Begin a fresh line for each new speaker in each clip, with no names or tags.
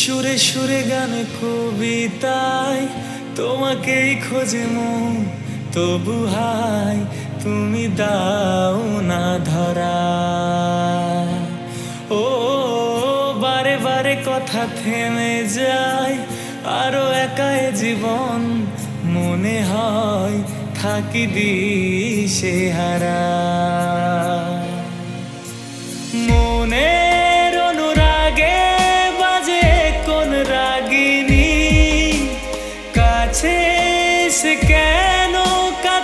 সুরে সুরে গানে কবিতায়, তোমাকেই খোঁজে মন, তবু হাই তুমি দাও না ধরা। ও, বারে বারে কথা থেমে যায়, আরও একাই জীবন মনে হয়, থাকি দিশে হারা।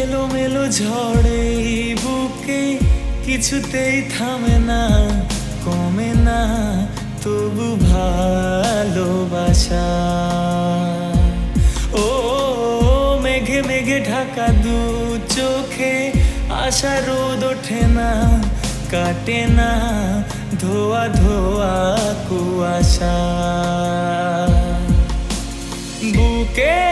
এলো মেলো ঝড়ে বুকে কিছুতেই থামে না, কমে না, তবু ভালোবাসা। ও, মেঘে মেঘে ঢাকা দু চোখে আশা রোদ ওঠে না, কাটে না, ধোয়া ধোয়া কুয়াশা। বুকের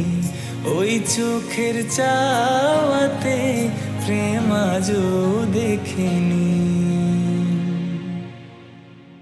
ওই চোখের চাওয়াতে প্রেম আজও দেখিনি।